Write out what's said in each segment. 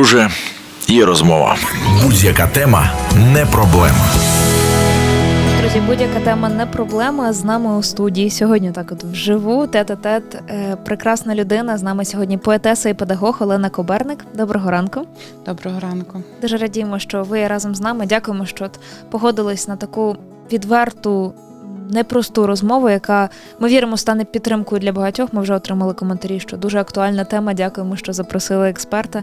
друже, є розмова. Будь-яка тема не проблема. Друзі, будь-яка тема не проблема. З нами у студії сьогодні так от вживу, тет-а-тет. Е, прекрасна людина. З нами сьогодні поетеса і педагог Олена Коберник. Доброго ранку. Доброго ранку. Дуже радіємо, що ви разом з нами. Дякуємо, що от погодились на таку відверту. Непросту розмову, яка ми віримо стане підтримкою для багатьох. Ми вже отримали коментарі, що дуже актуальна тема. Дякуємо, що запросили експерта.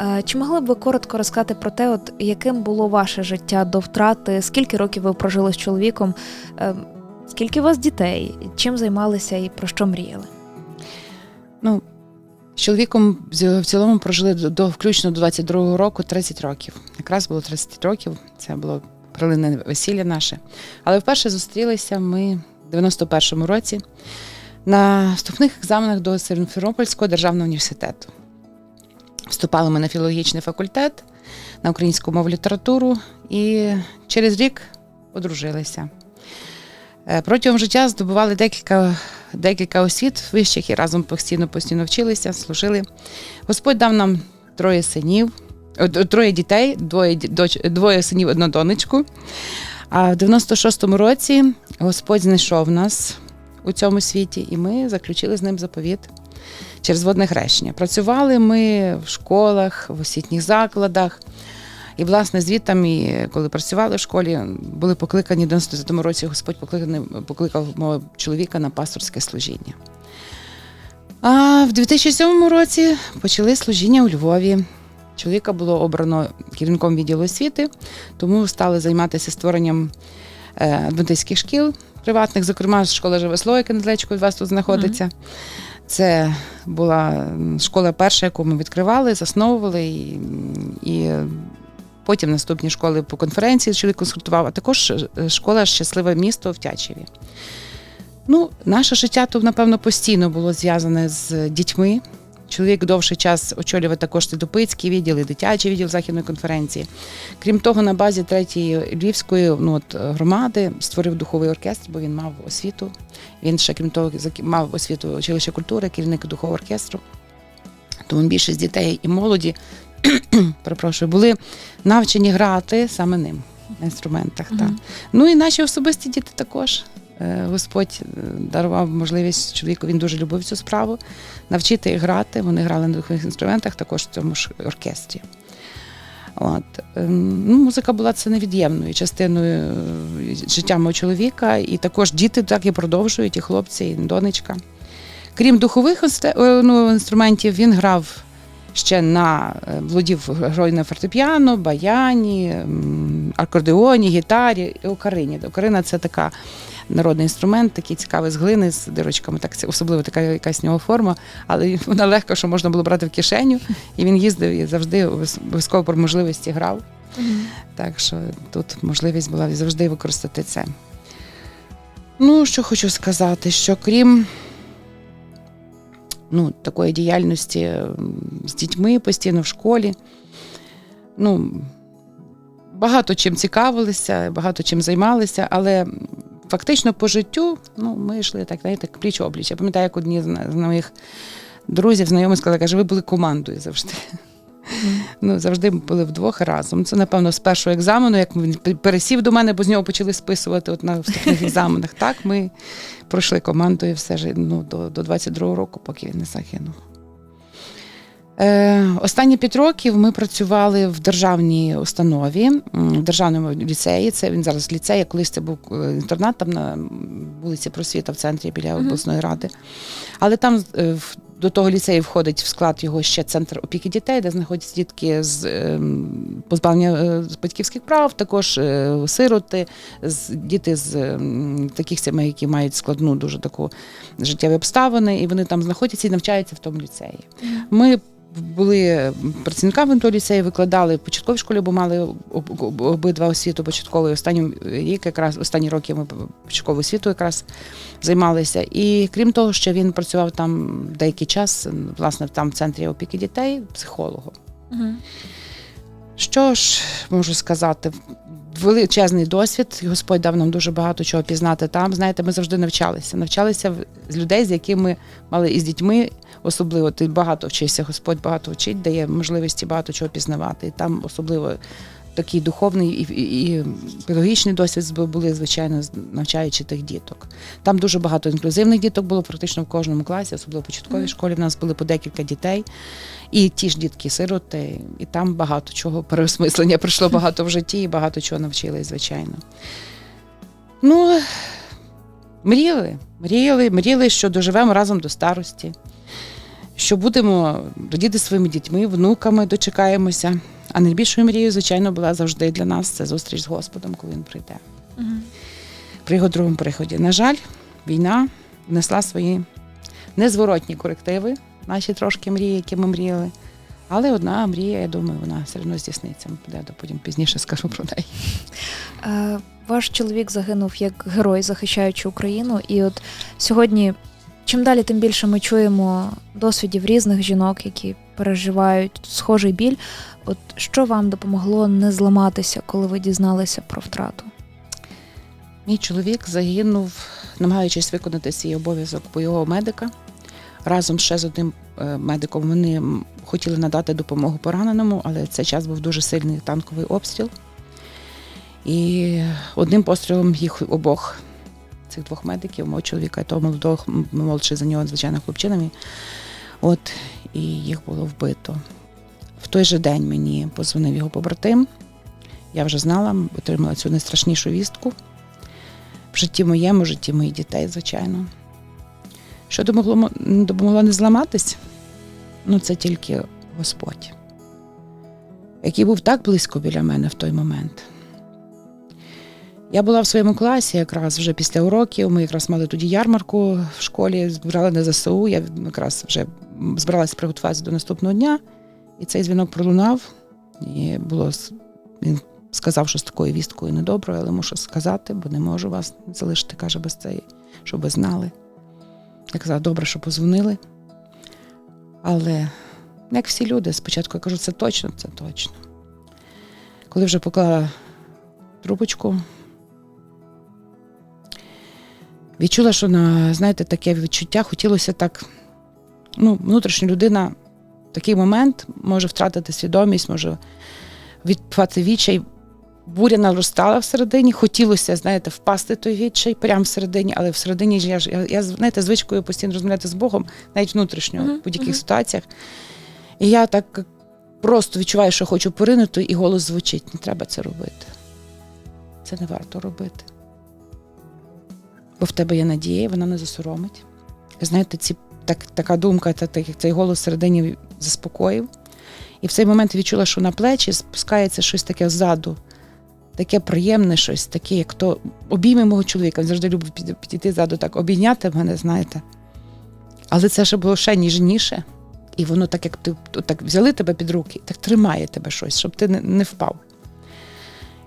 Е, Чи могли б ви коротко розказати про те, от яким було ваше життя до втрати? Скільки років ви прожили з чоловіком? Е, Скільки у вас дітей? Чим займалися і про що мріяли? Ну, з чоловіком в цілому прожили до, до включно до 22-го року 30 років. Якраз було 30 років. Це було прилинне весілля наше. Але вперше зустрілися ми в 91-му році на вступних екзаменах до Симферопольського державного університету. Вступали ми на філологічний факультет, на українську мову літературу і через рік одружилися. Е, Протягом життя здобували декілька, декілька освіт вищих і разом постійно постійно вчилися, служили. Господь дав нам троє синів, троє дітей, двоє, доч, двоє синів, одну донечку. А в 96-му році Господь знайшов нас у цьому світі, і ми заключили з ним заповіт через водне хрещення. Працювали ми в школах, в освітніх закладах. І, власне, звідтами, коли працювали в школі, були покликані в 90-му році Господь покликаний, покликав мого чоловіка на пасторське служіння. А в 2007 році почали служіння у Львові. Чоловіка було обрано керівником відділу освіти, тому стали займатися створенням адвентистських шкіл приватних, зокрема, школа Живесло, яка недалечко від вас тут знаходиться. Це була школа перша, яку ми відкривали, засновували і, і потім наступні школи по конференції чоловік консультував, а також е, школа Щасливе місто в Тячеві. Ну, наше життя тут, напевно, постійно було зв'язане з дітьми. Чоловік довший час очолював також Тидопицький відділ і дитячий відділ західної конференції. Крім того, на базі третьої львівської ну, от, громади створив духовий оркестр, бо він мав освіту. Він ще, крім того, мав освіту училища культури, керівник духового оркестру. Тому більшість дітей і молоді перепрошую, були навчені грати саме ним на інструментах. Мгм. Так. Ну і наші особисті діти також. Е, Господь е, дарував можливість чоловіку, він дуже любив цю справу, навчити їх грати. Вони грали на духових інструментах, також в цьому ж оркестрі. От. ем, Ну, музика була це невід'ємною частиною е, життя мого чоловіка, і також діти так і продовжують, і хлопці, і донечка. Крім духових ну, інструментів, він грав ще на володів грою на фортепіано, баяні, акордеоні, гітарі і окарині. Окарина це така народний інструмент, такий цікавий з глини з дирочками. Так особливо така якась нього форма, але вона легка, що можна було брати в кишеню. І він їздив і завжди обов'язково про можливості грав. Так що тут можливість була завжди використати це. Ну, що хочу сказати, що крім ну, такої діяльності з дітьми постійно в школі, ну, багато чим цікавилися, багато чим займалися, але фактично по життю ну, ми йшли так, знаєте, пліч обліч. Я пам'ятаю, як одні з моїх друзів, знайомих сказали, каже, ви були командою завжди. Ну, завжди були вдвох разом. Це, напевно, з першого екзамену, як він пересів до мене, бо з нього почали списувати от на вступних екзаменах. Так, ми пройшли командою все ж ну, до, до 22-го року, поки він не загинув. Е, останні п'ять років ми працювали в державній установі, в державному ліцеї. Це він зараз ліцей, колись це був е, інтернат там на вулиці Просвіта в центрі біля обласної ради. Але там е, до того ліцею входить в склад його ще центр опіки дітей, де знаходяться дітки з ем, позбавлення з батьківських прав, також сироти, з діти з ем, таких сімей, які мають складну дуже таку життєві обставини, і вони там знаходяться і навчаються в тому ліцеї. Ми були працівниками того ліцею, викладали в початковій школі, бо мали об- об- обидва освіту початкової. Останній рік, якраз останні роки ми початкову освіту якраз займалися. І крім того, що він працював там деякий час, власне, там в центрі опіки дітей, психологом. Мгм. Що ж можу сказати? величезний досвід. Господь дав нам дуже багато чого пізнати там. Знаєте, ми завжди навчалися. Навчалися з людей, з якими мали і з дітьми. Особливо ти багато вчишся, Господь багато вчить, дає можливості багато чого пізнавати. І там особливо такий духовний і, і, і педагогічний досвід були, звичайно, навчаючи тих діток. Там дуже багато інклюзивних діток було практично в кожному класі, особливо в початковій Мгм. школі. В нас були по декілька дітей. І ті ж дітки-сироти, і там багато чого переосмислення пройшло багато в житті і багато чого навчились, звичайно. Ну, мріяли, мріяли, мріяли, що доживемо разом до старості, що будемо радіти своїми дітьми, внуками, дочекаємося. А найбільшою мрією, звичайно, була завжди для нас це зустріч з Господом, коли він прийде. Мгм. При його другому приході. На жаль, війна внесла свої незворотні корективи, наші трошки мрії, які ми мріяли. Але одна мрія, я думаю, вона все одно здійсниться. Я потім пізніше скажу про неї. Е, Ваш чоловік загинув як герой, захищаючи Україну. І от сьогодні, чим далі, тим більше ми чуємо досвідів різних жінок, які переживають схожий біль. От що вам допомогло не зламатися, коли ви дізналися про втрату? Мій чоловік загинув, намагаючись виконати свій обов'язок бойового медика. Разом ще з одним е, медиком вони хотіли надати допомогу пораненому, але цей час був дуже сильний танковий обстріл. І одним пострілом їх обох, цих двох медиків, мого чоловіка того молодого, молодший за нього, звичайно, хлопчинами. От, і їх було вбито. В той же день мені позвонив його побратим. Я вже знала, отримала цю найстрашнішу вістку в житті моєму, в житті моїх дітей, звичайно. Що допомогло, допомогло не зламатись? Ну, це тільки Господь, який був так близько біля мене в той момент. Я була в своєму класі якраз вже після уроків. Ми якраз мали тоді ярмарку в школі, збирали на ЗСУ. Я якраз вже збиралася приготуватися до наступного дня, і цей дзвінок пролунав. І було він сказав, що з такою вісткою недоброю, але мушу сказати, бо не можу вас залишити, каже, без цієї, щоб ви знали. Я казала, добре, що позвонили. Але як всі люди, спочатку я кажу, це точно, це точно. Коли вже поклала трубочку, відчула, що на, знаєте, таке відчуття хотілося так. Ну, внутрішня людина в такий момент може втратити свідомість, може відпати відчай. Буря наростала всередині, хотілося, знаєте, впасти той відчай прямо всередині, але всередині я ж я, я знаєте, звичкою постійно розмовляти з Богом, навіть внутрішньо, Мгм, в будь-яких мгм. ситуаціях. І я так просто відчуваю, що хочу поринути, і голос звучить: не треба це робити. Це не варто робити. Бо в тебе є надія, вона не засоромить. Знаєте, ці, так, така думка, та, так, цей голос всередині заспокоїв. І в цей момент відчула, що на плечі спускається щось таке ззаду, таке приємне щось, таке, як то обійми мого чоловіка. Він завжди любив підійти ззаду, так обійняти мене, знаєте. Але це ще було ще ніжніше. І воно так, як ти так взяли тебе під руки, так тримає тебе щось, щоб ти не, не впав.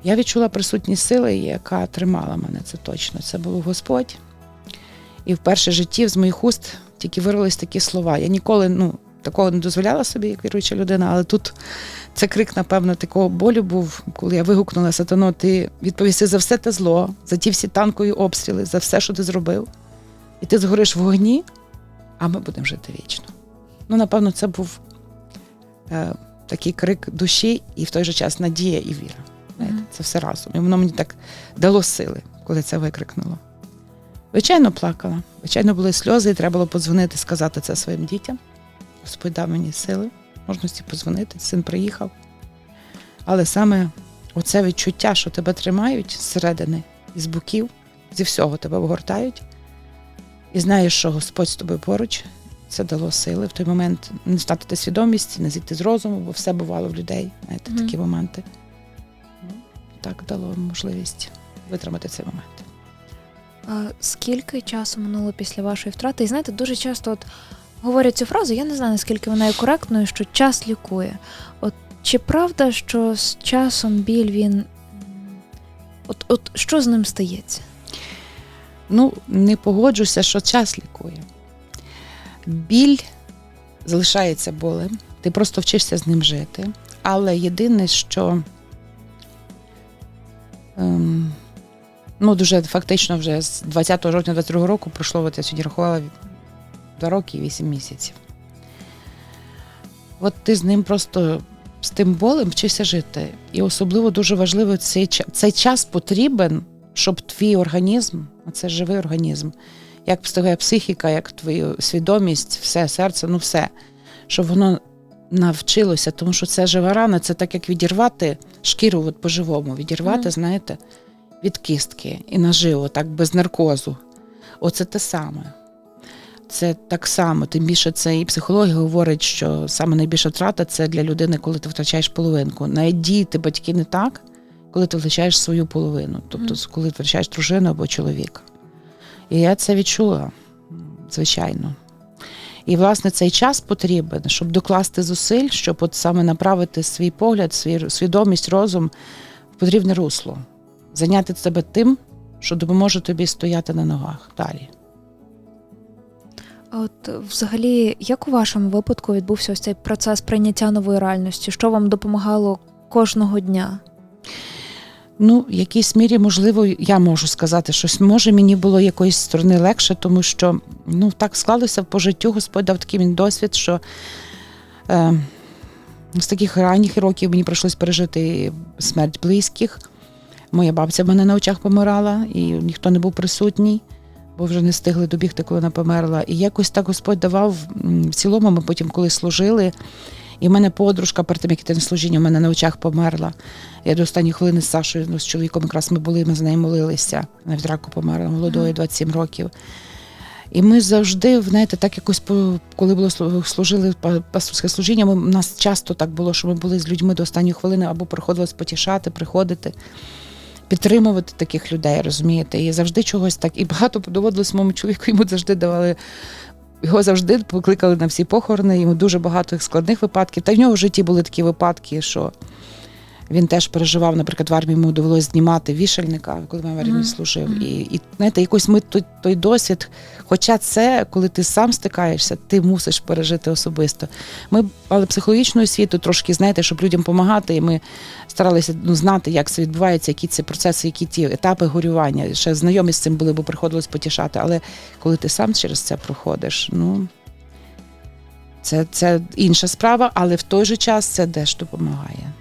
Я відчула присутність сили, яка тримала мене, це точно. Це був Господь. І в житті з моїх уст тільки вирвались такі слова. Я ніколи ну, такого не дозволяла собі, як віруюча людина, але тут це крик, напевно, такого болю був, коли я вигукнула сатано, ти відповіси за все те зло, за ті всі танкові обстріли, за все, що ти зробив. І ти згориш в вогні, а ми будемо жити вічно. Ну, напевно, це був е, такий крик душі і в той же час надія і віра. Це все разом. І воно мені так дало сили, коли це викрикнуло. Звичайно, плакала. Звичайно, були сльози, і треба було подзвонити, сказати це своїм дітям. Господь дав мені сили, можливості подзвонити. Син приїхав. Але саме оце відчуття, що тебе тримають зсередини, із боків, зі всього тебе вгортають, і знаєш, що Господь з тобою поруч, це дало сили в той момент не втратити свідомість, не зійти з розуму, бо все бувало в людей. Знаєте, Мгм. такі моменти. Так дало можливість витримати цей момент. А скільки часу минуло після вашої втрати? І знаєте, дуже часто от говорять цю фразу, я не знаю, наскільки вона є коректною, що час лікує. От чи правда, що з часом біль він. От, от що з ним стається? Ну, не погоджуся, що час лікує. Біль залишається болем, ти просто вчишся з ним жити. Але єдине, що ем, ну, дуже фактично вже з 20 жовтня 22 року пройшло, от я сьогодні рахувала 2 роки і 8 місяців. От ти з ним просто з тим болем вчишся жити. І особливо дуже важливо цей, цей час потрібен, щоб твій організм, а це живий організм, як твоя психіка, як твоя свідомість, все, серце, ну все, щоб воно навчилося, тому що це жива рана, це так як відірвати шкіру от по-живому, відірвати, Мгм. знаєте, від кістки і наживо, так без наркозу. Оце те саме. Це так само, тим більше це і психологія говорить, що саме найбільша втрата це для людини, коли ти втрачаєш половинку. Навіть діти, батьки не так, коли ти втрачаєш свою половину, тобто коли втрачаєш дружину або чоловіка. І я це відчула, звичайно. І, власне, цей час потрібен, щоб докласти зусиль, щоб от саме направити свій погляд, свій свідомість, розум в потрібне русло, зайняти себе тим, що допоможе тобі стояти на ногах далі. А от взагалі, як у вашому випадку відбувся ось цей процес прийняття нової реальності? Що вам допомагало кожного дня? Ну, в якійсь мірі, можливо, я можу сказати, що може мені було якоїсь сторони легше, тому що ну так склалося по життю. Господь дав такий мені досвід, що е, з таких ранніх років мені прийшлось пережити смерть близьких. Моя бабця в мене на очах помирала, і ніхто не був присутній, бо вже не встигли добігти, коли вона померла. І якось так Господь давав в цілому. Ми потім, коли служили, і в мене подружка, перед тим, як іти на служіння, в мене на очах померла. Я до останньої хвилини з Сашою, ну, з чоловіком якраз ми були, ми за нею молилися. Вона від раку померла молодою, 27 років. І ми завжди, знаєте, так якось коли було служили па- пастурське служіння, ми, у нас часто так було, що ми були з людьми до останньої хвилини або приходилось потішати, приходити, підтримувати таких людей, розумієте? І завжди чогось так. І багато доводилось моєму чоловіку, йому завжди давали. Його завжди покликали на всі похорони, йому дуже багато складних випадків. Та в нього в житті були такі випадки, що він теж переживав, наприклад, в армії йому довелося знімати вішальника, коли він в армії служив. Мгм. І, і знаєте, якось ми той, той досвід, хоча це, коли ти сам стикаєшся, ти мусиш пережити особисто. Ми мали психологічну освіту, трошки знаєте, щоб людям допомагати, і ми старалися ну, знати, як це відбувається, які це процеси, які ті етапи горювання. Ще знайомі з цим були, бо приходилось потішати. Але коли ти сам через це проходиш, ну. Це, це інша справа, але в той же час це теж допомагає.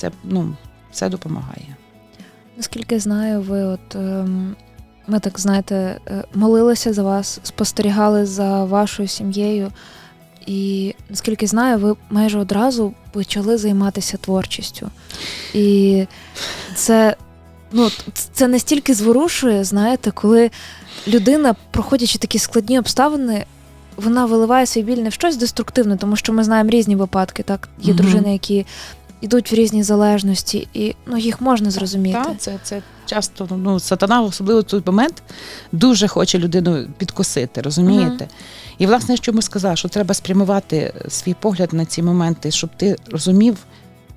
Це ну, це допомагає. Наскільки знаю, ви от ем, ми так знаєте, е, молилися за вас, спостерігали за вашою сім'єю. І наскільки знаю, ви майже одразу почали займатися творчістю. І це, ну, це настільки зворушує, знаєте, коли людина, проходячи такі складні обставини, вона виливає свій біль не в щось деструктивне, тому що ми знаємо різні випадки. Так, є Мгм. дружини, які йдуть в різні залежності, і ну, їх можна зрозуміти. Так, це, це часто ну, сатана, особливо в той момент, дуже хоче людину підкосити, розумієте? І власне, що ми сказали, що треба спрямувати свій погляд на ці моменти, щоб ти розумів,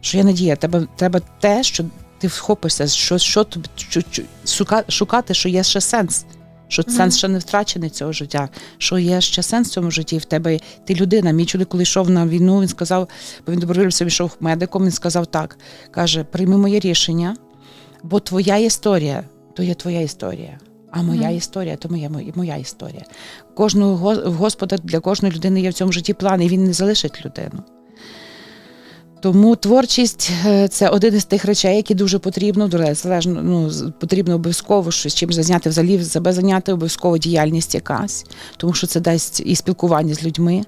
що є надія. Тебе треба те, що ти вхопишся, що, що тобі що, що, шука- шукати, що є ще сенс. Що сенс ще не втрачений цього життя, що є ще сенс в цьому житті в тебе. Ти людина. Мій чоловік, коли йшов на війну, він сказав, бо він добровольцем йшов медиком, він сказав так: каже: прийми моє рішення, бо твоя історія то є твоя історія. А моя Мгм. історія то моя, моя історія. Кожного в Господа для кожної людини є в цьому житті план, і він не залишить людину. Тому творчість е, це один із тих речей, які дуже потрібно, залежно, ну, потрібно обов'язково щось чим зайняти взагалі себе зайняти обов'язково діяльність якась, тому що це дасть і спілкування з людьми.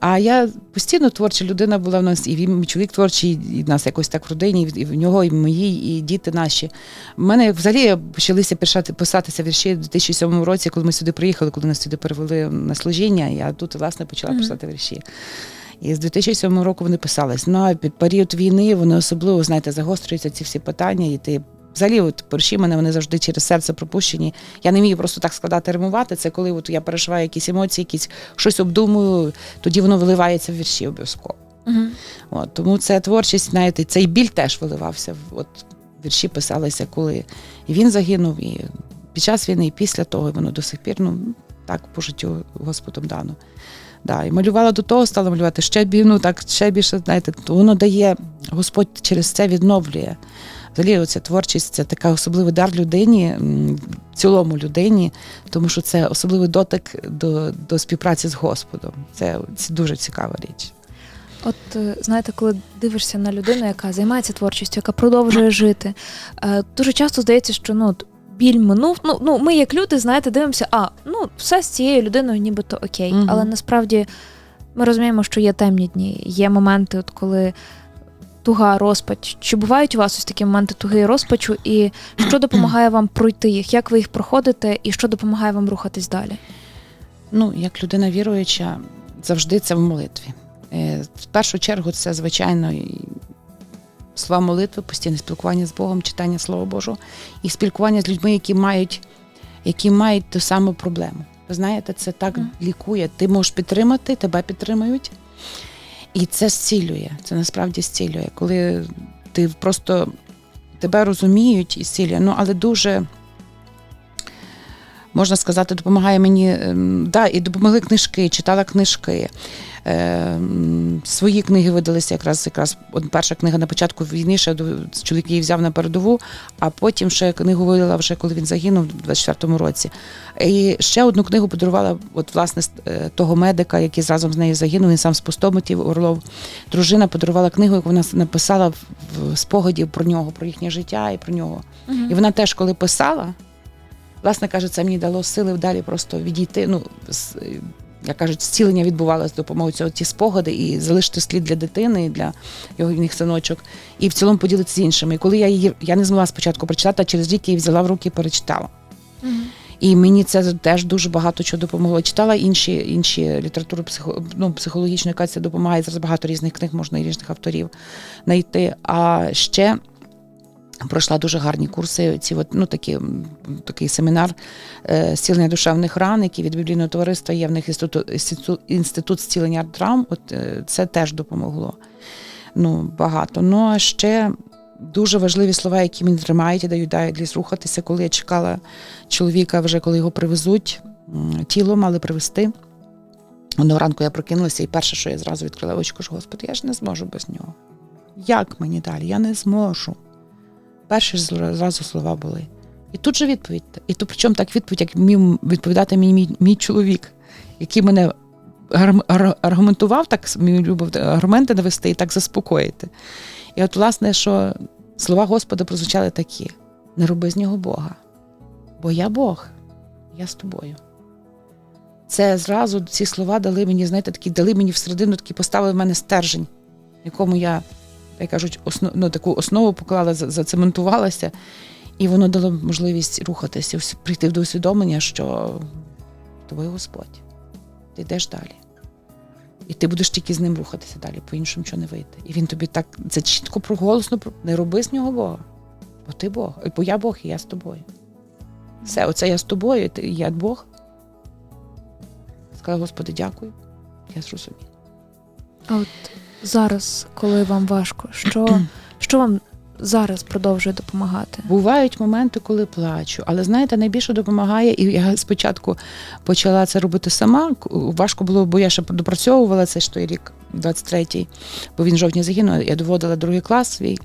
А я постійно творча людина була в нас, і він чоловік творчий, і в нас якось так в родині, і в нього, і в моїй, і діти наші. У мене взагалі почалися писати, писатися вірші в 2007 році, коли ми сюди приїхали, коли нас сюди перевели на служіння. Я тут власне почала писати вірші. І з 2007 року вони писались. Ну а під період війни вони особливо, знаєте, загострюються ці всі питання, і ти. Взагалі, от вірші мене вони завжди через серце пропущені. Я не вмію просто так складати, римувати. Це коли от я переживаю якісь емоції, якісь щось обдумую, тоді воно виливається в вірші обов'язково. Угу. От, тому це творчість, знаєте, цей біль теж виливався. От вірші писалися, коли і він загинув, і під час війни, і після того, і воно до сих пір, ну так по життю Господом дано. Да, і малювала до того, стала малювати ще ну, так, ще більше, знаєте, то воно дає, Господь через це відновлює. Взагалі, оця творчість це така особливий дар людині, в цілому людині, тому що це особливий дотик до, до співпраці з Господом. Це, це дуже цікава річ. От е, знаєте, коли дивишся на людину, яка займається творчістю, яка продовжує жити, е, дуже часто здається, що ну біль минув. Ну, ну ми, як люди, знаєте, дивимося, а ну все з цією людиною, нібито окей. Мгм. Але насправді ми розуміємо, що є темні дні, є моменти, от коли. Туга, розпач. Чи бувають у вас ось такі моменти туги і розпачу, і що допомагає вам пройти їх? Як ви їх проходите, і що допомагає вам рухатись далі? Ну, як людина віруюча, завжди це в молитві. Е, В першу чергу це, звичайно, слова молитви, постійне спілкування з Богом, читання Слова Божого і спілкування з людьми, які мають, які мають ту саму проблему. Ви знаєте, це так mm. лікує. Ти можеш підтримати, тебе підтримують. І це зцілює. Це насправді зцілює. Коли ти просто тебе розуміють і зцілює. Ну, але дуже можна сказати, допомагає мені. ем, Да, і допомогли книжки, читала книжки. Ем, Свої книги видалися якраз якраз перша книга на початку війни, ще чоловік її взяв на передову, а потім ще книгу видала вже коли він загинув у 24-му році. І ще одну книгу подарувала от, власне, е, того медика, який разом з нею загинув, він сам з пустомитів Орлов. Дружина подарувала книгу, яку вона написала в, спогадів про нього, про їхнє життя і про нього. І вона теж, коли писала, власне каже, це мені дало сили далі просто відійти. Ну, як кажуть, зцілення відбувалося з допомогою цього ті спогади і залишити слід для дитини, і для його їхніх синочок, і в цілому поділитися з іншими. І коли я її я не змогла спочатку прочитати, а через рік її взяла в руки і перечитала. І мені це теж дуже багато чого допомогло. Читала інші, інші літературу психо, ну, психологічну, яка це допомагає. Зараз багато різних книг можна і різних авторів знайти. А ще пройшла дуже гарні курси. Ці от, ну, такі, такий семінар е, зцілення душевних ран, який від біблійного товариства є в них інститут, інститут, зцілення травм. От е, це теж допомогло. Ну, багато. Ну а ще дуже важливі слова, які мені тримають і дають далі рухатися, коли я чекала чоловіка, вже коли його привезуть, тіло мали привезти. Одного ранку я прокинулася, і перше, що я зразу відкрила очі, кажу, Господи, я ж не зможу без нього. Як мені далі? Я не зможу. Перші ж зразу слова були. І тут же відповідь. І то причому так відповідь, як міг відповідати мій, мій, мій чоловік, який мене аргументував, так любив аргументи навести і так заспокоїти. І от, власне, що слова Господа прозвучали такі: не роби з нього Бога, бо я Бог, я з тобою. Це зразу ці слова дали мені, знаєте, такі дали мені всередину, такі поставили в мене стержень, якому я, як кажуть, основ, ну, таку основу поклала, зацементувалася, і воно дало можливість рухатися, прийти до усвідомлення, що тобою Господь, ти йдеш далі. І ти будеш тільки з ним рухатися далі, по-іншому нічого не вийде. І він тобі так це чітко проголосно не роби з нього Бога. Бо ти Бог, бо я Бог, і я з тобою. Все, оце я з тобою, ти- я Бог. Сказала, Господи, дякую. Я зрозумів. А от зараз, коли вам важко, що, що вам зараз продовжує допомагати? Бувають моменти, коли плачу, але знаєте, найбільше допомагає, і я спочатку почала це робити сама. Важко було, бо я ще допрацьовувала цей ж той рік, 23-й, бо він в жовтні загинув. Я доводила другий клас свій.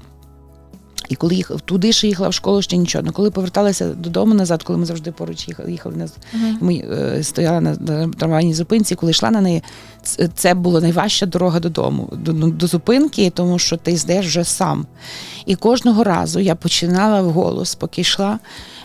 І коли їхав туди ще їхала в школу, ще нічого. Ну коли поверталася додому назад, коли ми завжди поруч їхали, їхали на ми е, стояла на, на трамвайній зупинці, коли йшла на неї, це, це була найважча дорога додому, до, ну, до зупинки, тому що ти йдеш вже сам. І кожного разу я починала вголос, поки йшла,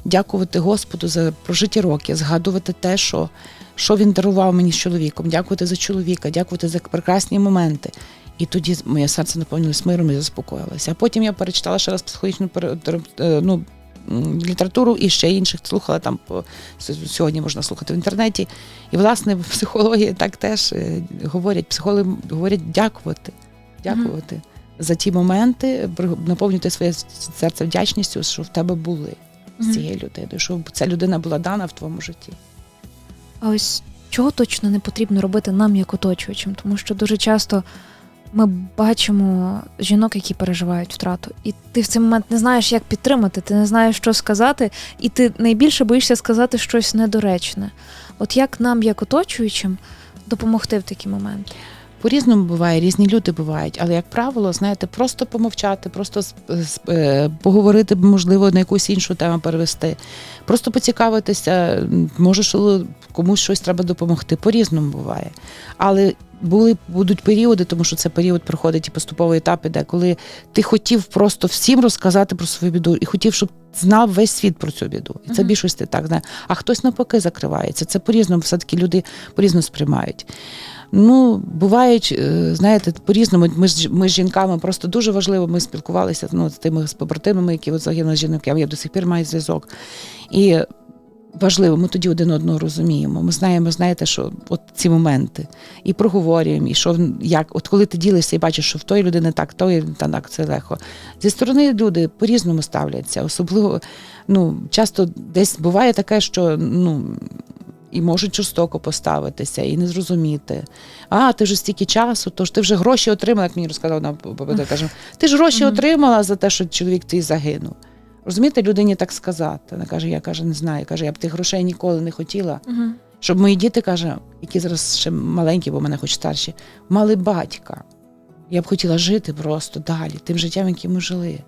дякувати Господу за прожиті роки, згадувати те, що, що він дарував мені з чоловіком, дякувати за чоловіка, дякувати за прекрасні моменти. І тоді моє серце наповнилось миром і заспокоїлося. А потім я перечитала ще раз психологічну е, ну, літературу і ще інших слухала там сьогодні можна слухати в інтернеті. І власне в психології так теж е, говорять, психологи говорять дякувати, дякувати за ті моменти, наповнювати своє серце вдячністю, що в тебе були з цією людиною, що ця людина була дана в твоєму житті. А ось чого точно не потрібно робити нам, як оточуючим, тому що дуже часто ми бачимо жінок, які переживають втрату, і ти в цей момент не знаєш, як підтримати, ти не знаєш, що сказати, і ти найбільше боїшся сказати щось недоречне. От як нам, як оточуючим, допомогти в такі моменти? По-різному буває, різні люди бувають, але як правило, знаєте, просто помовчати, просто е, поговорити, можливо, на якусь іншу тему перевести, просто поцікавитися, може, комусь щось треба допомогти. По-різному буває. Але були будуть періоди, тому що це період проходить і поступовий етап іде, коли ти хотів просто всім розказати про свою біду і хотів, щоб знав весь світ про цю біду. І це Мгм. більшості так знає. А хтось навпаки закривається. Це по-різному, все-таки люди по-різному сприймають. Ну, бувають, е, знаєте, по-різному. Ми з, ми з жінками просто дуже важливо. Ми спілкувалися ну, з тими з побратимами, які от загинули жінки. Я до сих пір маю зв'язок. І важливо, ми тоді один одного розуміємо. Ми знаємо, знаєте, що от ці моменти і проговорюємо, і що як, от коли ти ділишся і бачиш, що в тої людини так, тої та так, це легко. Зі сторони люди по-різному ставляться, особливо, ну, часто десь буває таке, що ну. І можуть жорстоко поставитися і не зрозуміти. А, ти вже стільки часу, тож ти вже гроші отримала, як мені розказав на ППД, каже, ти ж гроші отримала за те, що чоловік твій загинув. Розумієте, людині так сказати. Вона каже, я каже, не знаю. Каже, я б тих грошей ніколи не хотіла. Щоб мої діти, каже, які зараз ще маленькі, бо в мене хоч старші, мали батька. Я б хотіла жити просто далі, тим життям, яким ми жили.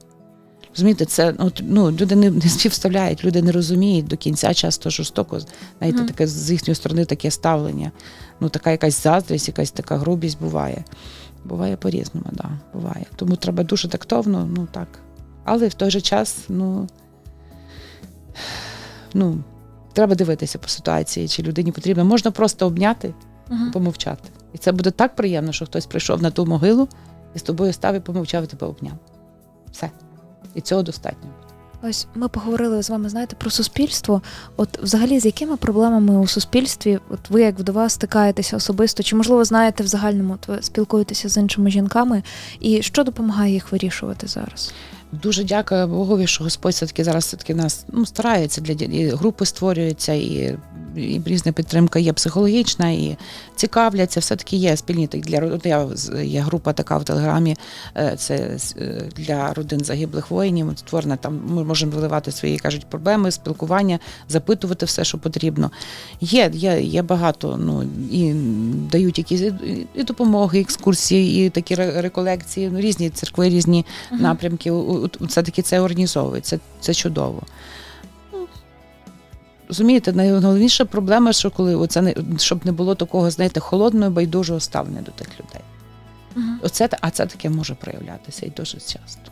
Розумієте, це от, ну, люди не, не співставляють, люди не розуміють до кінця, часто жорстоко. Знаєте, Мгм. таке з їхньої сторони таке ставлення. Ну, така якась заздрість, якась така грубість буває. Буває по-різному, да, буває. Тому треба дуже тактовно, ну так. Але в той же час, ну, ну, треба дивитися по ситуації, чи людині потрібно. Можна просто обняти Угу. помовчати. І це буде так приємно, що хтось прийшов на ту могилу і з тобою став і помовчав і тебе обняв. Все. І цього достатньо. Ось ми поговорили з вами, знаєте, про суспільство. От взагалі з якими проблемами у суспільстві, от ви як вдова стикаєтеся особисто, чи можливо знаєте в загальному, от ви спілкуєтеся з іншими жінками, і що допомагає їх вирішувати зараз? Дуже дякую Богові, що Господь все-таки зараз все-таки нас ну, старається для. І групи створюються, і, і різна підтримка є психологічна, і цікавляться. Все-таки є спільні так, для я є група така в Телеграмі. е, Це е, для родин загиблих воїнів. Створена там. Ми можемо виливати свої кажуть проблеми, спілкування, запитувати все, що потрібно. Є, є, є багато. Ну і дають якісь і, і допомоги, екскурсії, і такі ре- реколекції. Ну різні церкви, різні напрямки. Все-таки це організовують, це, чудово. Ну, Розумієте, найголовніша проблема, що коли оце не щоб не було такого, знаєте, холодного, байдужого ставлення до тих людей. Мгм. Оце, а це таке може проявлятися і дуже часто.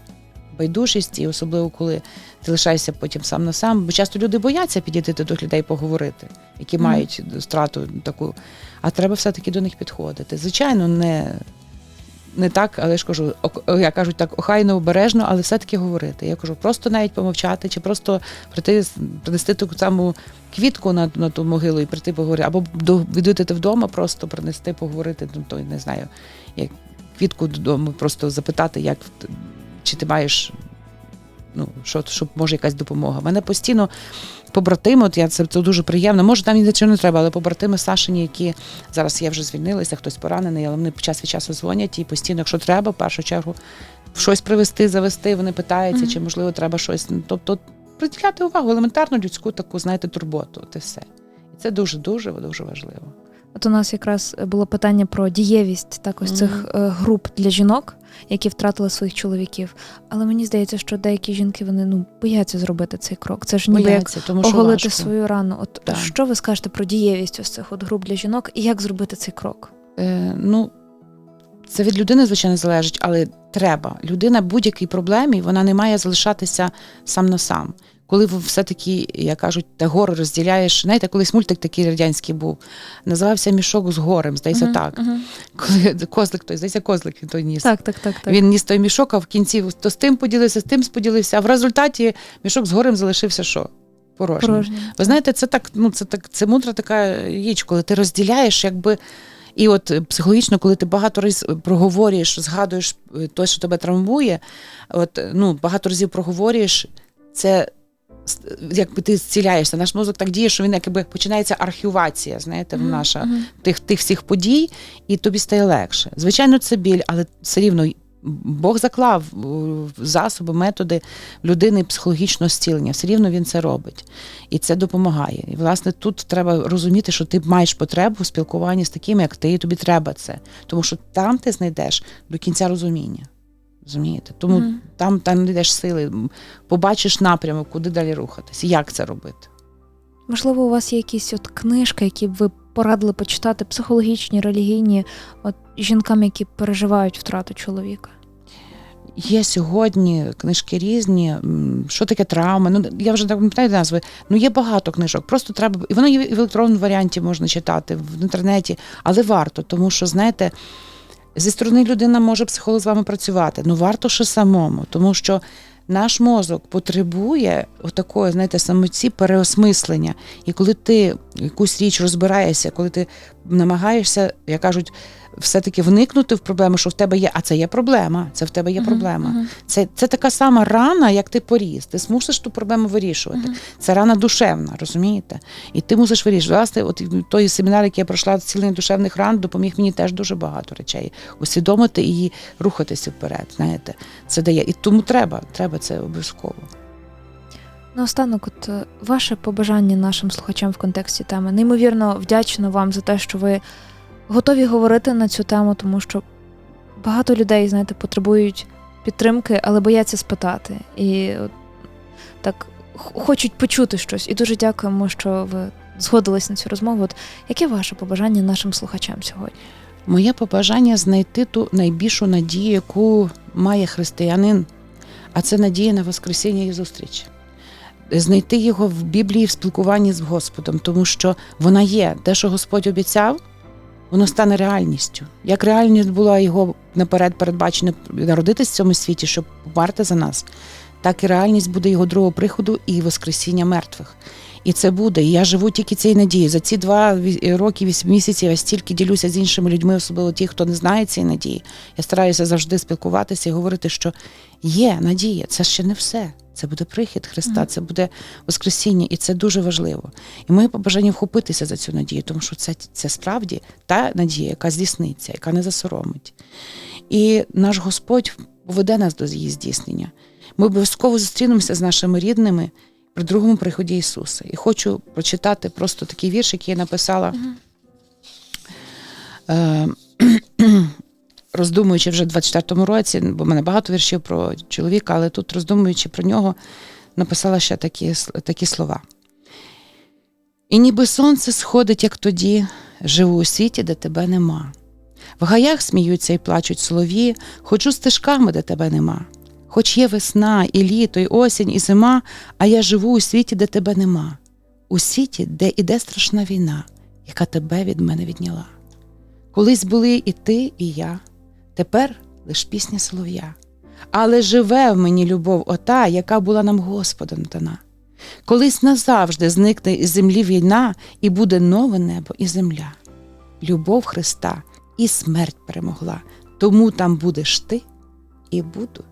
Байдужість, і особливо коли ти лишаєшся потім сам на сам, бо часто люди бояться підійти до тих людей поговорити, які Мгм. мають страту таку. А треба все-таки до них підходити. Звичайно, не, не так, але ж кажу, я кажу так, охайно, обережно, але все-таки говорити. Я кажу, просто навіть помовчати, чи просто прийти, принести ту саму квітку на, на ту могилу і прийти поговорити, або відвідати вдома, просто принести, поговорити, ну, то не знаю, як квітку додому, просто запитати, як чи ти маєш. Ну, що, щоб може якась допомога. Мене постійно побратими, от я це, це дуже приємно. Може, там нічого не треба, але побратими Сашині, які зараз я вже звільнилися, хтось поранений, але вони час від часу дзвонять і постійно, якщо треба, в першу чергу щось привезти, завести, вони питаються, Мгм. чи можливо треба щось. Ну, Тобто приділяти увагу, елементарну людську таку, знаєте, турботу. От і все. І це дуже, дуже, дуже важливо. От у нас якраз було питання про дієвість так ось Мгм. цих е, груп для жінок, які втратили своїх чоловіків. Але мені здається, що деякі жінки вони ну бояться зробити цей крок. Це ж ніби як тому що оголити важко. свою рану. От Так. що ви скажете про дієвість ось цих от груп для жінок і як зробити цей крок? Е, ну, це від людини, звичайно, залежить, але треба. Людина будь-якій проблемі вона не має залишатися сам на сам. Коли все-таки, як кажуть, та гору розділяєш. Знаєте, колись мультик такий радянський був, називався Мішок з горем, здається, Мгм, так. мгм. Коли козлик той, здається, козлик той ніс. Так, так, так, так. Він ніс той мішок, а в кінці то з тим поділився, з тим поділився. А в результаті мішок з горем залишився що? Порожнім. порожнє. Ви знаєте, це так, ну це так, це мудра така річ, коли ти розділяєш, якби. І от е, психологічно, коли ти багато разів проговорюєш, згадуєш е, те, що тебе травмує, от е, ну багато разів проговорюєш, це якби ти зціляєшся. Наш мозок так діє, що він якби починається архівація, знаєте, Мгм, наша мгм. тих, тих всіх подій, і тобі стає легше. Звичайно, це біль, але все рівно Бог заклав е, засоби, методи людини психологічного зцілення. Все рівно він це робить. І це допомагає. І, власне, тут треба розуміти, що ти маєш потребу в спілкуванні з такими, як ти, і тобі треба це. Тому що там ти знайдеш до кінця розуміння. Розумієте? Тому Мгм. там, там знайдеш сили, побачиш напрямок, куди далі рухатись, як це робити. Можливо, у вас є якісь от книжки, які б ви порадили почитати, психологічні, релігійні, от жінкам, які переживають втрату чоловіка. Є сьогодні книжки різні. Що таке травма? Ну я вже не пам'ятаю назви. Ну є багато книжок. Просто треба і воно є в електронному варіанті можна читати в інтернеті, але варто, тому що знаєте. Зі сторони людина може психолог з вами працювати, ну варто ще самому, тому що наш мозок потребує отакої, знаєте, самоці переосмислення. І коли ти якусь річ розбираєшся, коли ти намагаєшся, як кажуть, все-таки вникнути в проблему, що в тебе є, а це є проблема, це в тебе є проблема. мгм. Це, це така сама рана, як ти поріс. Ти мусиш ту проблему вирішувати. Мгм. Це рана душевна, розумієте? І ти мусиш вирішувати. Власне, от той семінар, який я пройшла зцілення душевних ран, допоміг мені теж дуже багато речей усвідомити і рухатися вперед. Знаєте, це дає. І тому треба, треба це обов'язково. Наостанок, от е, ваше побажання нашим слухачам в контексті теми. Неймовірно вдячна вам за те, що ви готові говорити на цю тему, тому що багато людей, знаєте, потребують підтримки, але бояться спитати. І от, так хочуть почути щось. І дуже дякуємо, що ви згодились на цю розмову. От яке ваше побажання нашим слухачам сьогодні? Моє побажання знайти ту найбільшу надію, яку має християнин, а це надія на Воскресіння і зустріч. Знайти його в Біблії в спілкуванні з Господом, тому що вона є. Те, що Господь обіцяв, воно стане реальністю. Як реальність була його наперед передбачена народитись в цьому світі, щоб померти за нас, так і реальність буде його другого приходу і Воскресіння мертвих. І це буде. І я живу тільки цією надією. За ці два роки, вісім місяців я стільки ділюся з іншими людьми, особливо ті, хто не знає цієї надії. Я стараюся завжди спілкуватися і говорити, що є надія, це ще не все. Це буде прихід Христа, це буде Воскресіння, і це дуже важливо. І моє побажання вхопитися за цю надію, тому що це, це справді та надія, яка здійсниться, яка не засоромить. І наш Господь поведе нас до її здійснення. Ми обов'язково зустрінемося з нашими рідними при другому приході Ісуса. І хочу прочитати просто такий вірш, який я написала, е, роздумуючи вже в 24-му році, бо в мене багато віршів про чоловіка, але тут, роздумуючи про нього, написала ще такі, такі слова. І ніби сонце сходить, як тоді, живу у світі, де тебе нема. В гаях сміються і плачуть солов'ї, ходжу стежками, де тебе нема. Хоч є весна, і літо, і осінь, і зима, а я живу у світі, де тебе нема, у світі, де іде страшна війна, яка тебе від мене відняла. Колись були і ти, і я, тепер лиш пісня солов'я. Але живе в мені любов ота, яка була нам Господом дана. Колись назавжди зникне із землі війна, і буде нове небо і земля. Любов Христа і смерть перемогла, тому там будеш ти, і буду